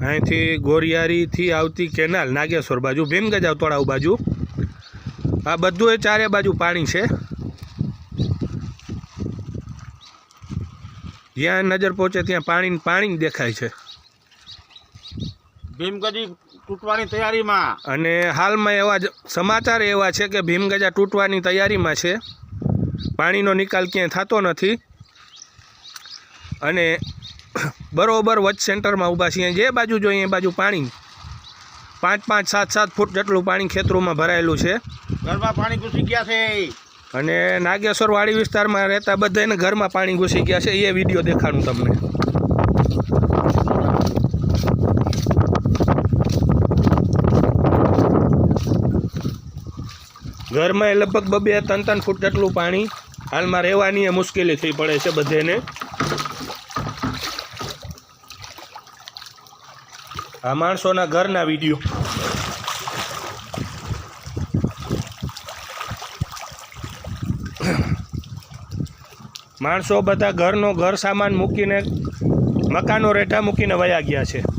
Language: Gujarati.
અહીંથી ગોરિયારીથી આવતી કેનાલ નાગેશ્વર બાજુ ભીમગજાવ તળાવ બાજુ. આ બધું એ ચારે બાજુ પાણી છે. જ્યાં નજર પહોંચે ત્યાં પાણી પાણી દેખાય છે. ભીમગજી તૂટવાની તૈયારીમાં? અને હાલમાં એવા જ સમાચાર એવા છે કે ભીમગજા તૂટવાની તૈયારીમાં છે. પાણીનો નિકાલ ક્યાંય થતો નથી. અને બરોબર વચ સેન્ટરમાં ઊભા છીએ. જે બાજુ જોઈએ એ બાજુ પાણી. પાંચ પાંચ સાત સાત ફૂટ જેટલું પાણી ખેતરોમાં ભરાયેલું છે. ઘરમાં પાણી ઘૂસી ગયા છે. અને નાગેશ્વર વાડી વિસ્તારમાં રહેતા બધાને ઘરમાં પાણી ઘૂસી ગયા છે. એ વીડિયો દેખાડું તમને. ઘરમાં એ લગભગ બબે ત્રણ ત્રણ ફૂટ જેટલું પાણી હાલમાં રહેવાની એ મુશ્કેલી થઈ પડે છે બધાને આ માણસોના ઘરના વીડિયો. માણસો બધા ઘરનો ઘર સામાન મૂકીને, મકાનો રેઠા મૂકીને વયા ગયા છે.